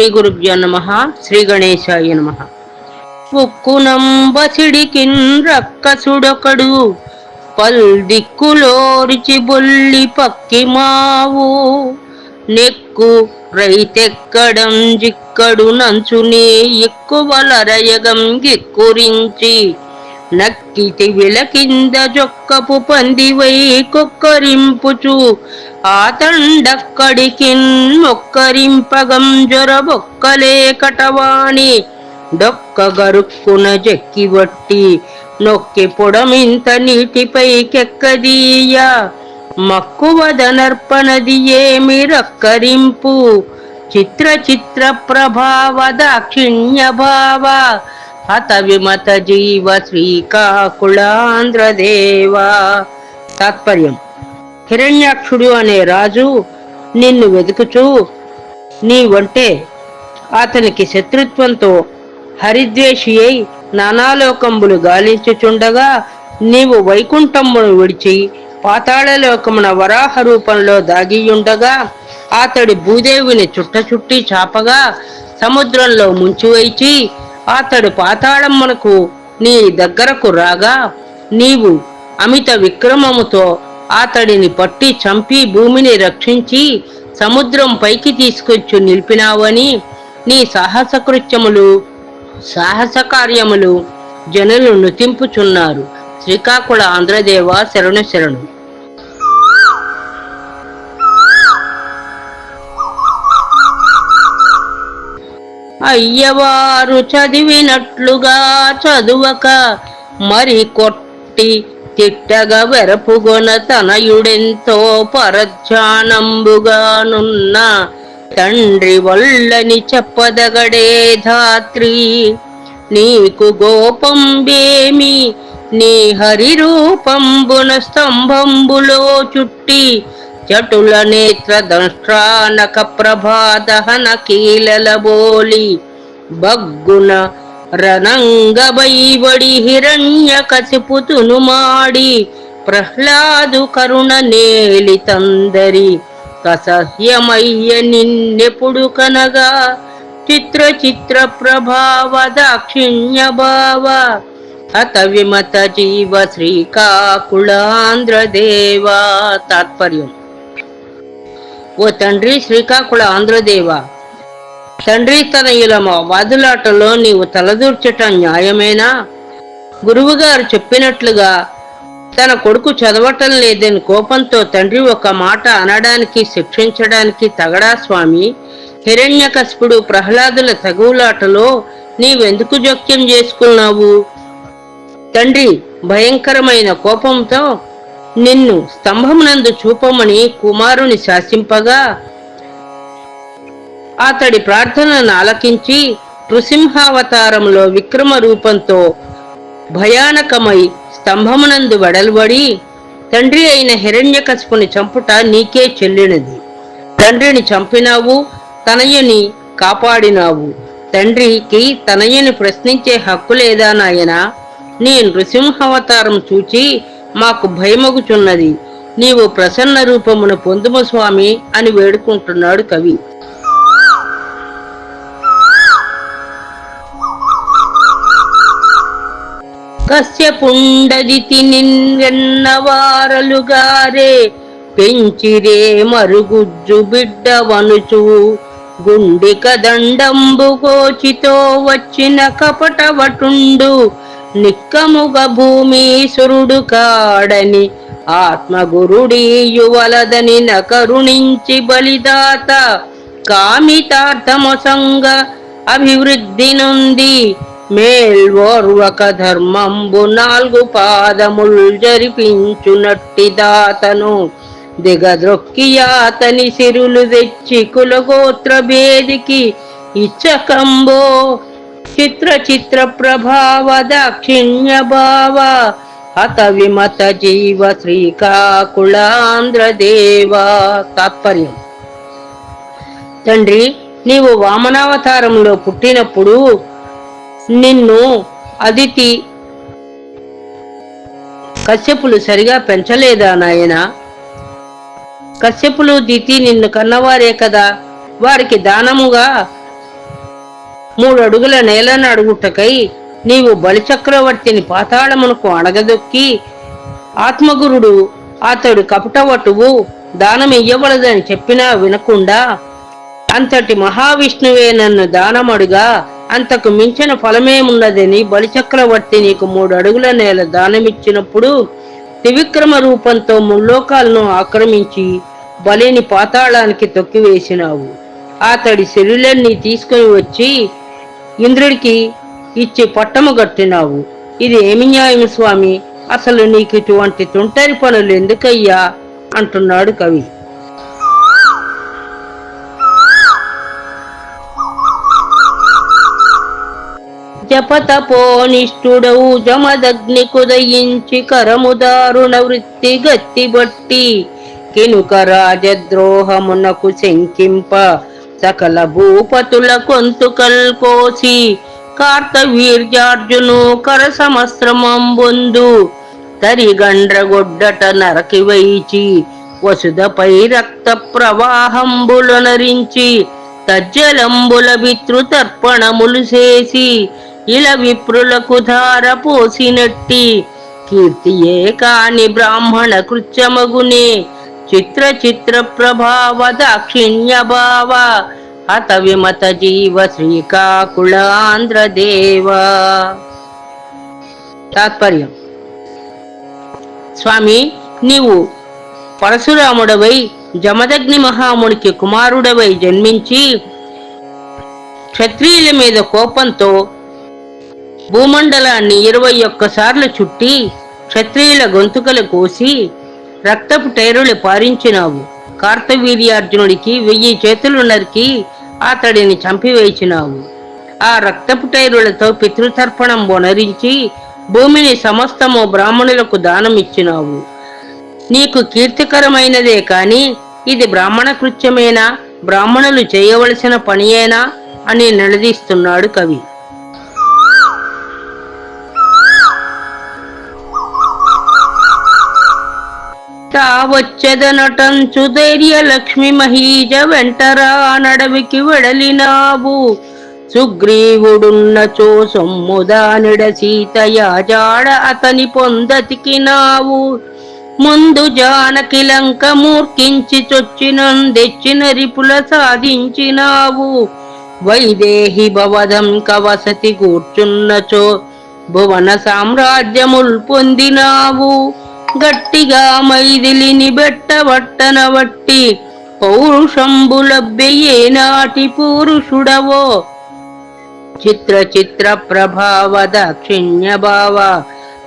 శ్రీ గురుభ్యో నమ శ్రీ గణేశాయ నమ. ఉక్కునంబసిడికిన్ రక్కసుడొకడు పల్ దిక్కులోరిచి బొల్లి పక్కి మావు. నెక్కు రైతెక్కడం జిక్కడు నంచునే ఎక్కువలరయగం గిక్కురించి. నక్కిటి విలకింద జొక్కపు పందివై కొక్కరింపుచు ఆ తండక్కడికిన్ మొక్కరింపగం జొరబొక్కలే కటవాణి. డొక్క గరుక్కున జక్కి వట్టి నొక్కి పొడమింత నీటిపై కెక్కదీయ. మక్కువదనర్పణది ఏమి రక్కరింపు? చిత్ర చిత్ర ప్రభావ దాక్షిణ్య భావ. హత విమత జీవ శ్రీకాకుళాంధ్రదేవా తాత్పర్యం హిరణ్యాక్షుడు అనే రాజు నిన్ను వెతుకుచూ నీవంటే అతనికి శత్రుత్వంతో హరిద్వేషి అయి నానాలోకంబులు గాలించుచుండగా నీవు వైకుంఠమును విడిచి పాతాళలోకమున వరాహ రూపంలో దాగియుండగా అతడి భూదేవిని చుట్ట చుట్టి చాపగా సముద్రంలో ముంచివైచి అతడు పాతాళమ్మనకు నీ దగ్గరకు రాగా నీవు అమిత విక్రమముతో అతడిని పట్టి చంపి భూమిని రక్షించి సముద్రం పైకి తీసుకొచ్చి నిలిపినావని నీ సాహసకృత్యములు సాహస కార్యములు జనులు నుతింపుచున్నారు. శ్రీకాకుళ ఆంధ్రదేవ శరణు శరణు. అయ్యవారు చదివినట్లుగా చదువక మరి కొట్టి తిట్టగ వెరపుగొన తనయుడెంతో పరధ్యానంబుగానున్న తండ్రి వల్లని చెప్పదగడే ధాత్రి. నీకు గోపంబేమి నీ హరి రూపంబున స్తంభంబులో చుట్టి చటుల నేత్ర దంష్ట్రానక ప్రభాదహన కీలల బోలి బగ్గున రణంగబైబడి హిరణ్య కసిపుతును మాడి ప్రహ్లాదు కరుణ నేలి తందరి కసహ్యమయ్య నిన్నెప్పుడు కనగా చిత్ర చిత్ర ప్రభావ దాక్షిణ్య భావ హత విమత జీవ శ్రీకాకుళాంధ్రదేవా తాత్పర్యం ఓ తండ్రి శ్రీకాకుళ ఆంధ్రదేవ. తండ్రి తనయుల వాదులాటలో నీవు తలదూర్చటం న్యాయమేనా? గురువుగారు చెప్పినట్లుగా తన కొడుకు చదవటం లేదని కోపంతో తండ్రి ఒక మాట అనడానికి శిక్షించడానికి తగడా స్వామి. హిరణ్యకస్పుడు ప్రహ్లాదుల తగువులాటలో నీవెందుకు జోక్యం చేసుకున్నావు? తండ్రి భయంకరమైన కోపంతో నిన్ను స్తంభమునందు చూపమని కుమారుని శాసింపగా. అతడి ప్రార్థనను ఆలకించి నృసింహావతారంలో విక్రమ రూపంతో భయానకమై స్తంభమునందు వెడల్బడి తండ్రి అయిన హిరణ్యకశపుని చంపుట నీకే చెల్లినది. తండ్రిని చంపినావు తనయుని కాపాడినావు. తండ్రికి తనయుని ప్రశ్నించే హక్కు లేదా నాయనా? నీ నృసింహావతారం చూచి మాకు భయమగుచున్నది. నీవు ప్రసన్న రూపమును పొందుము స్వామి అని వేడుకుంటున్నాడు కవి. కశ్యపుండదితి నిన్నవారలుగారే పెంచిరే మరుగుజ్జు బిడ్డవనుచు. గుండిక దండంబు గోచితో వచ్చిన కపటవటుండు నిక్కముగ భూమీశ్వరుడు కాడని ఆత్మగురుడి యువలదని నకరుణించి బలిదాత కామితార్థమసంగ అభివృద్ధి నుండి మేల్వోర్వక ధర్మంబు నాలుగు పాదములు జరిపించునట్టి దాతను దిగద్రొక్కియాతని సిరులు తెచ్చి కులగోత్ర భేదికి ఇచ్చకంబో చిత్ర చిత్ర ప్రభావ దాక్షిణ్య భావ హత విమత జీవ శ్రీకాకుళాంధ్రదేవ తాత్పర్యం. తండ్రి నీవు వామనావతారంలో పుట్టినప్పుడు నిన్ను అదితి కశ్యపులు సరిగా పెంచలేదా నాయన? కశ్యపులు దితి నిన్ను కన్నవారే కదా? వారికి దానముగా మూడు అడుగుల నేలను అడుగుటకై నీవు బలిచక్రవర్తిని పాతాళమునకు అణగదొక్కి ఆత్మగురుడు అతడు కపటవటువు దానమియ్యవలదని చెప్పినా వినకుండా అంతటి మహావిష్ణువే నన్ను దానమడుగా అంతకు మించిన ఫలమేమున్నదని బలిచక్రవర్తి నీకు మూడు అడుగుల నేల దానమిచ్చినప్పుడు త్రివిక్రమ రూపంతో ముల్లోకాలను ఆక్రమించి బలిని పాతాళానికి తొక్కివేసినావు. అతడి శరీరాన్ని తీసుకుని వచ్చి ఇంద్రుడికి ఇచ్చి పట్టము గట్టినావు ఇది ఏమి న్యాయం స్వామి? అసలు నీకు ఇటువంటి తుంటరి పనులు ఎందుకయ్యా? అంటున్నాడు కవి. జపతపోనిష్ఠుడవు జమదగ్ని కుదయించి కరముదారుణ వృత్తి గట్టి బట్టి కినుక రాజద్రోహమునకు శంకింప సకల భూపతుల కొంతుకల్ కోసి కార్తవీర్యార్జును కర సమస్త్రమంబొందు తరిగండ్రగొడ్డట నరకి వైచి వసుదపై రక్త ప్రవాహంబుల నరించి తజ్జలంబుల వితృతర్పణములు చేసి ఇల విప్రులకు ధార పోసినట్టి కీర్తియే కాని బ్రాహ్మణ కృత్యమగునే చిత్ర చిత్ర ప్రభావ దాక్షిణ్య భావ హత విమత జీవ శ్రీకాకుళాంధ్రదేవ. తాత్పర్యం. స్వామి నీవు పరశురాముడవై జమదగ్ని మహామునికి కుమారుడవై జన్మించి క్షత్రియుల మీద కోపంతో భూమండలాన్ని ఇరవై ఒక్కసార్లు చుట్టి క్షత్రియుల గొంతుకలు కోసి రక్తపు టైరులు పారించినావు. కార్తవీర్యార్జునుడికి వెయ్యి చేతులు నరికి అతడిని చంపివేచినావు ఆ రక్తపు టైరులతో పితృతర్పణం వనరించి భూమిని సమస్తము బ్రాహ్మణులకు దానమిచ్చినావు. నీకు కీర్తికరమైనదే కాని ఇది బ్రాహ్మణ కృత్యమేనా? బ్రాహ్మణులు చేయవలసిన పనియేనా? అని నిలదీస్తున్నాడు కవి. తావచ్చదనటంచు ధైర్య లక్ష్మి మహీజ వెంటరా నడవికి వెడలినావు. సుగ్రీవుడున్నచో సొమ్ముదానిడ సీతయాజాడ అతని పొందతికినావు. ముందు జానకిలంక మూర్ఖించి చొచ్చినందెచ్చిన రిపుల సాధించినావు. వైదేహి భవదం కవసతి కూర్చున్నచో భువన సామ్రాజ్యముల్ పొందినావు. గట్టిగా మైదిలిని బెట్టవట్టన వట్టి పౌరుషంబులబ్బెయే నాటి పురుషుడవో. చిత్ర చిత్ర ప్రభావ దాక్షిణ్య భావ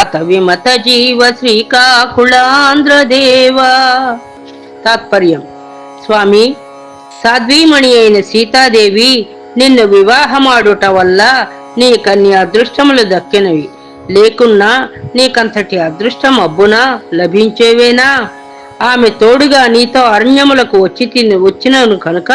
అత విమత జీవ శ్రీకాకుళాంధ్రదేవ. తాత్పర్యం. స్వామి సాధ్వీమణి అయిన సీతాదేవి నిన్ను వివాహమాడుట వల్ల నీ కన్య అదృష్టములు దక్కినవి. లేకున్నా నీకంతటి అదృష్టం అబ్బునా? లభించేవేనా? ఆమె తోడుగా నీతో అరణ్యములకు వచ్చి తిని వచ్చినను కనుక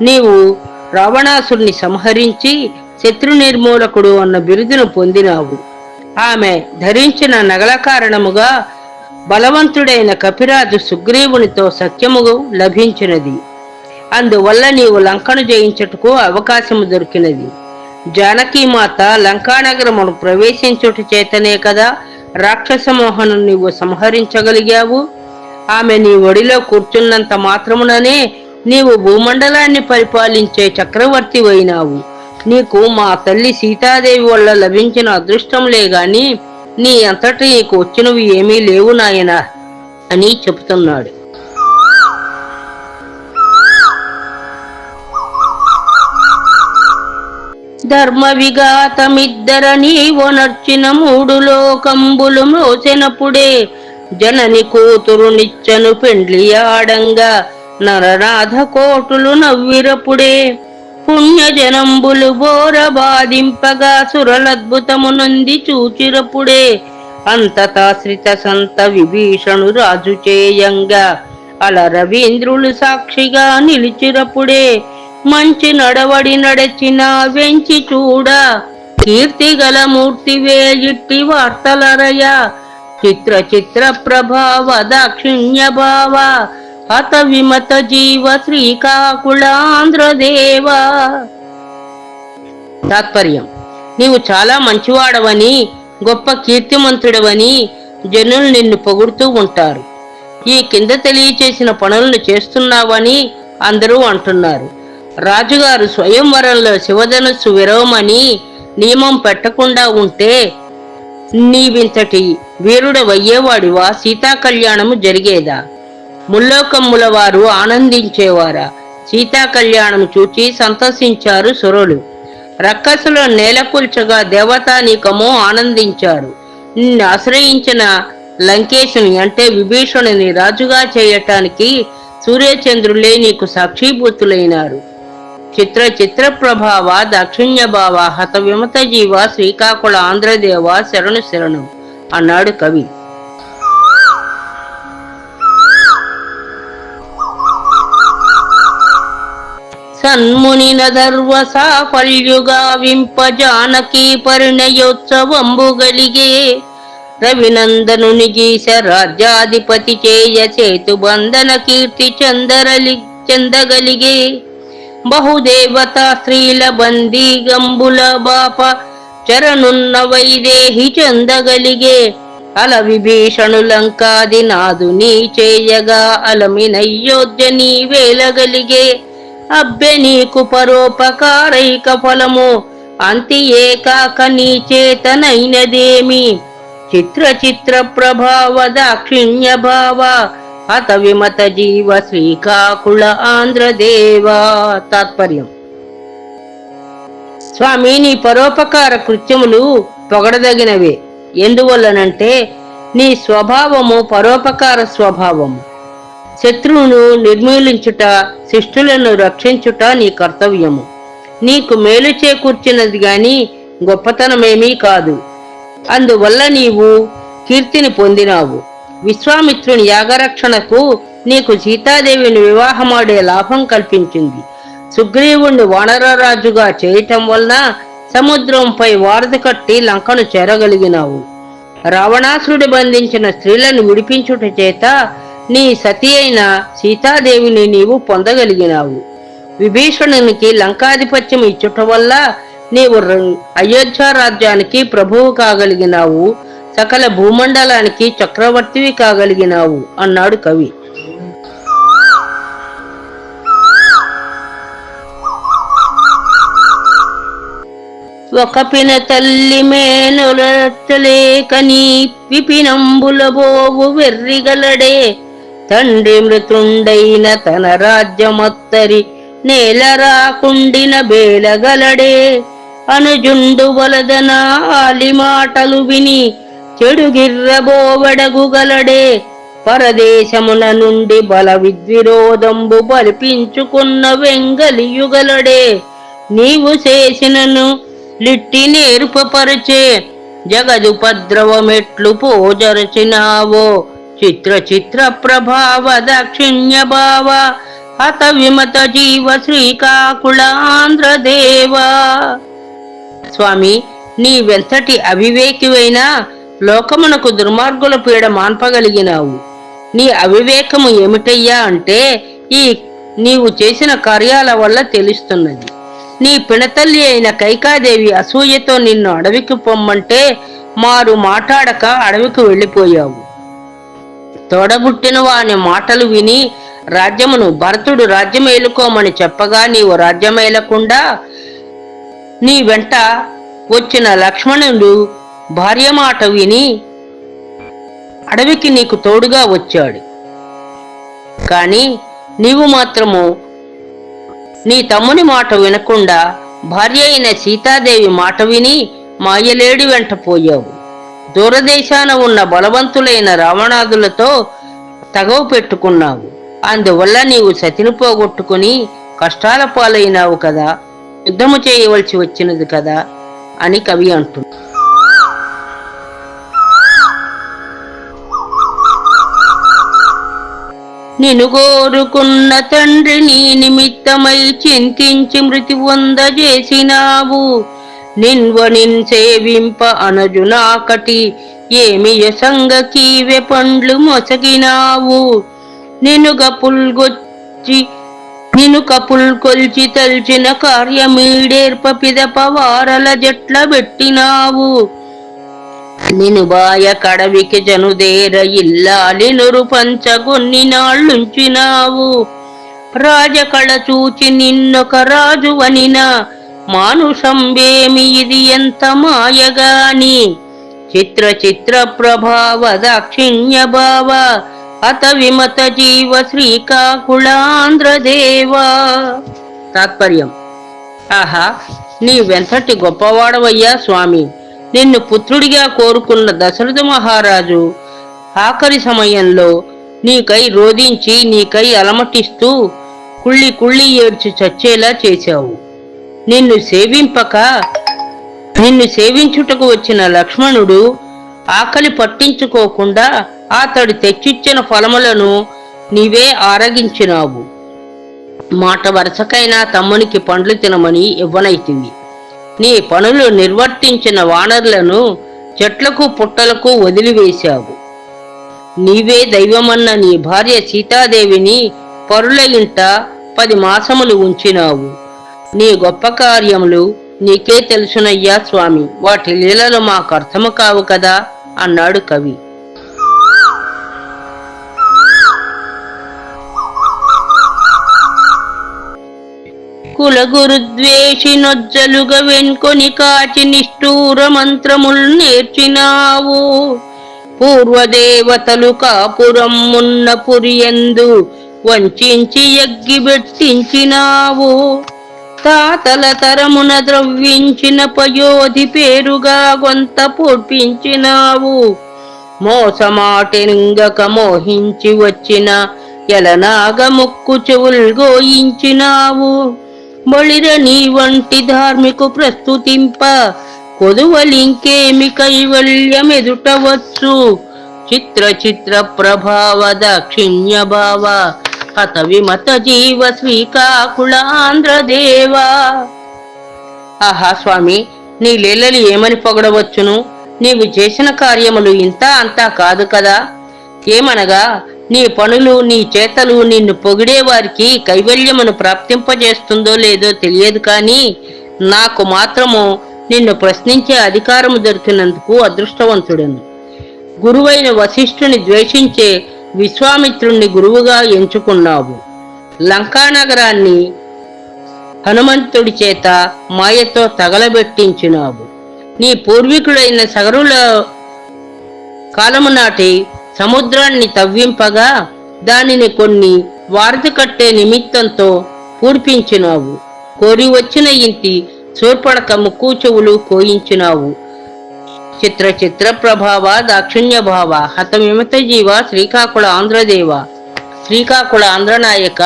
నీవు రావణాసుని సంహరించి శత్రు నిర్మూలకుడు అన్న బిరుదును పొందినావు. ఆమె ధరించిన నగల కారణముగా బలవంతుడైన కపిరాజు సుగ్రీవునితో సత్యము లభించినది. అందువల్ల నీవు లంకను జయించటకు అవకాశము దొరికినది. జానకీమాత లంకానగరమును ప్రవేశించుట చేతనే కదా రాక్షస మోహను నీవు సంహరించగలిగావు? ఆమె నీ ఒడిలో కూర్చున్నంత మాత్రముననే నీవు భూమండలాన్ని పరిపాలించే చక్రవర్తి అయినావు. నీకు మా తల్లి సీతాదేవి వల్ల లభించిన అదృష్టంలే గాని నీ అంతటి నీకు వచ్చినవి ఏమీ లేవు నాయనా అని చెబుతున్నాడు. ధర్మ విఘాతమిద్దర నీవొనర్చిన మూడు లోకంబులు మోసినప్పుడే జనని కూతురు నిచ్చను పెండ్లి ఆడంగా నరనాథ కోటులు నవ్విరపుడే పుణ్యజనంబులు బోర బాధింపగా సురలద్భుతమునంది చూచిరపుడే అంతతాశ్రిత సంత విభీషణు రాజు చేయంగా అల రవీంద్రులు సాక్షిగా నిలిచిరపుడే మంచి నడవడి నడచిన వెంచి చూడ. కీర్తి గల మూర్తివే ఇట్టి వార్తలరయ. చిత్ర చిత్ర ప్రభావ దాక్షిణ్య భావ. హత విమత జీవ శ్రీకాకుళాంధ్రదేవ తాత్పర్యం. నీవు చాలా మంచివాడవని గొప్ప కీర్తిమంతుడవని జనులు నిన్ను పొగుడుతూ ఉంటారు. ఈ కింద తెలియచేసిన పనులను చేస్తున్నావని అందరూ అంటున్నారు. రాజుగారు స్వయంవరంలో శివధనుస్సు విరవమని నియమం పెట్టకుండా ఉంటే నీవింతటి వీరుడవయ్యేవాడివా సీతా కళ్యాణము జరిగేదా? ముల్లోకమ్ముల వారు ఆనందించేవారా? సీతా కళ్యాణం చూచి సంతసించారు సురులు. రక్కసులో నేలకూల్చగా దేవతానీకము ఆనందించారు. నిన్ను ఆశ్రయించిన లంకేశుని అంటే విభీషణుని రాజుగా చేయటానికి సూర్యచంద్రులే నీకు సాక్షిభూతులైనారు. చిత్ర చిత్ర ప్రభావ దాక్షిణ్య భావ హత విమత జీవ శ్రీకాకుళ ఆంధ్రదేవ శరణు శరణు అన్నాడు కవి. సన్ముని నధర్వ సాఫల్యుగా వింప జానకి పరిణయోత్సవంబు గలిగే రవినందనుని గీస రాజ్యాధిపతి చేయ సేతు బంధన కీర్తి చందరలి చెందగలిగే బహుదేవత స్త్రీల బందీ గంబుల బాప చరణున్న వైదేహి చెందగలిగే అల విభీషణులంకాది నాదు నీ చేయగా అలమినయ్యోధ్య నీ వేలగలిగే అబ్బె నీకు పరోపకారైక ఫలము అంతియే కాక నీ చేతనైనదేమి చిత్ర చిత్ర ప్రభావ దాక్షిణ్య భావ అత విమత జీవ శ్రీకాకుళ ఆంధ్రదేవా. తాత్పర్యం. స్వామి నీ పరోపకార కృత్యములు పొగడదగినవే. ఎందువల్లనంటే నీ స్వభావము పరోపకార స్వభావము. శత్రువును నిర్మూలించుట శిష్టులను రక్షించుట నీ కర్తవ్యము. నీకు మేలు చేకూర్చినది గాని గొప్పతనమేమీ కాదు. అందువల్ల నీవు కీర్తిని పొందినావు. విశ్వామిత్రుని యాగరక్షణకు నీకు సీతాదేవిని వివాహమాడే లాభం కల్పించింది. సుగ్రీవుణ్ణి వానరరాజుగా చేయటం వలన సముద్రంపై వారధ కట్టి లంకను చేరగలిగినావు. రావణాసురుడు బంధించిన స్త్రీలను విడిపించుట చేత నీ సతి అయిన సీతాదేవిని నీవు పొందగలిగినావు. విభీషణునికి లంకాధిపత్యం ఇచ్చుట వల్ల నీవు అయోధ్య రాజ్యానికి ప్రభువు కాగలిగినావు. సకల భూమండలానికి చక్రవర్తివి కాగలిగినావు అన్నాడు కవి. ఒక పిన తల్లి మేనులచలేకని విపినంబుల బోవు వెర్రిగలడే. తండ్రి మృతుండైన తన రాజ్యమత్తరి నేల రాకుండిన బేలగలడే. అనుజుండు వలదన ఆలిమాటలు విని చెడుగిర్రబోవడగుగలడే. పరదేశమున నుండి బల విద్విరోధంబు బలిపించుకున్న వెంగలియుగలడే. నీవు చేసినను లిట్టి నేర్పపరచే జగదుపద్రవమెట్లు పోజరచినావో. చిత్ర చిత్ర ప్రభావ దాక్షిణ్య భావ హత విమత జీవ శ్రీకాకుళాంధ్రదేవా స్వామి నీవెంతటి అవివేకివైనా లోకమునకు దుర్మార్గుల పీడ మాన్పగలిగినావు. నీ అవివేకము ఏమిటయ్యా అంటే ఈ నీవు చేసిన కార్యాల వల్ల తెలుస్తున్నది. నీ పినతల్లి అయిన కైకాదేవి అసూయతో నిన్ను అడవికి పొమ్మంటే మారు మాట్లాడక అడవికి వెళ్ళిపోయావు. తోడబుట్టిన వాని మాటలు విని రాజ్యమును భరతుడు రాజ్యమేలుకోమని చెప్పగా నీవు రాజ్యమేలకుండా నీ వెంట వచ్చిన లక్ష్మణుడు భార్య మాట విని అడవికి నీకు తోడుగా వచ్చాడు. కానీ నీవు మాత్రము నీ తమ్ముని మాట వినకుండా భార్య అయిన సీతాదేవి మాట విని మాయలేడి వెంట పోయావు. దూరదేశాన ఉన్న బలవంతులైన రావణాదులతో తగవు పెట్టుకున్నావు. అందువల్ల నీవు సతిని పోగొట్టుకుని కష్టాల పాలైనావు కదా యుద్ధము చేయవలసి వచ్చినది కదా అని కవి అంటుంది నిన్ను కోరుకున్న తండ్రి నీ నిమిత్తమై చింతించి మృతి చేసినావు. నిన్వ నిన్ సేవింప అనజునాకటి ఏమి యసంగకీవె పండ్లు మొసగినావు. నిను పుల్గొచ్చి నిను కపుల్ కొల్చి తల్చిన కార్యమీడేర్ప పిదప వారల జట్ల పెట్టినావు. నినుబాయ కడవికి జనుదేర ఇల్లాలి నురు పంచగొన్ని నాళ్ళుంచినావు రాజకళ చూచి నిన్నొక రాజువనిన మానుషంబేమి ఇది ఎంత మాయగాని. చిత్ర చిత్ర ప్రభావ దాక్షిణ్య భావ అత విమత జీవ శ్రీకాకుళాంధ్రదేవా. తాత్పర్యం. ఆహా నీవెంతటి గొప్పవాడవయ్యా స్వామి. నిన్ను పుత్రుడిగా కోరుకున్న దశరథ మహారాజు ఆఖరి సమయంలో నీకై రోధించి నీకై అలమటిస్తూ కుళ్ళి కుళ్ళి ఏడ్చి చచ్చేలా చేశావు. నిన్ను సేవింపక నిన్ను సేవించుటకు వచ్చిన లక్ష్మణుడు ఆకలి పట్టించుకోకుండా అతడు తెచ్చిచ్చిన ఫలములను నీవే ఆరగించినావు. మాట వరుసకైనా తమ్మునికి పండ్లు తినమని ఇవ్వనైతివి. నీ పనులు నిర్వర్తించిన వానరులను చెట్లకు పుట్టలకు వదిలివేశావు. నీవే దైవమన్న నీ భార్య సీతాదేవిని పరుల ఇంట పది మాసములు ఉంచినావు. నీ గొప్ప కార్యములు నీకే తెలుసునయ్యా స్వామి. వాటి లీలలు మాకు అర్థము కావు కదా? అన్నాడు కవి. కుల నొజ్జలుగా వెన్కొని కాచి నిష్ఠూర మంత్రముల్ నేర్చినావు. పూర్వదేవతలు కాపురం మున్న పురియందు వంచించి ఎగ్గిబెట్టించినావు తాతల తరమున ద్రవ్యించిన పయోధి పేరుగా గొంత పొడ్పించినావు. మోసమాటెంగక మోహించి వచ్చిన ఎలనాగ ముక్కు చెవుల్గోయించినావు బళిర నీ వంటి ధార్మికు ప్రస్తుతింప. కొదువలింకేమి కైవల్యమెదుటవచ్చు? చిత్ర చిత్ర ప్రభావ దాక్షిణ్య భావ. హత విమత జీవ శ్రీకాకుళాంధ్రదేవా ఆహా స్వామి నీ లీలలు ఏమని పొగడవచ్చును? నీవు చేసిన కార్యములు ఇంత అంతా కాదు కదా? ఏమనగా నీ పనులు నీ చేతలు నిన్ను పొగిడే వారికి కైవల్యమును ప్రాప్తింపజేస్తుందో లేదో తెలియదు కానీ నాకు మాత్రము నిన్ను ప్రశ్నించే అధికారము దొరికినందుకు అదృష్టవంతుడను. గురువైన వశిష్ఠుని ద్వేషించే విశ్వామిత్రుణ్ణి గురువుగా ఎంచుకున్నావు. లంకానగరాన్ని హనుమంతుడి చేత మాయతో తగలబెట్టించినావు. నీ పూర్వీకుడైన సగరుల కాలము నాటి సముద్రాన్ని తవ్వింపగా దానిని కొన్ని వారధి కట్టే నిమిత్తంతో పూడ్పించినావు. కోరి వచ్చిన ఇంటి శూర్పడక ముక్కు చెవులు కోయించినావు. చిత్ర చిత్ర ప్రభావ దాక్షిణ్య భావ హత జీవ శ్రీకాకుళ ఆంధ్రదేవ. శ్రీకాకుళ ఆంధ్రనాయక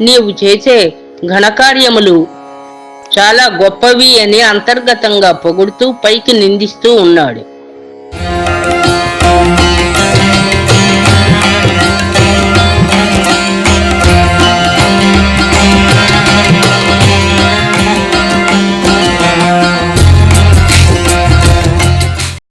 నీవు చేసే ఘనకార్యములు చాలా గొప్పవి అని అంతర్గతంగా పొగుడుతూ పైకి నిందిస్తూ ఉన్నాడు.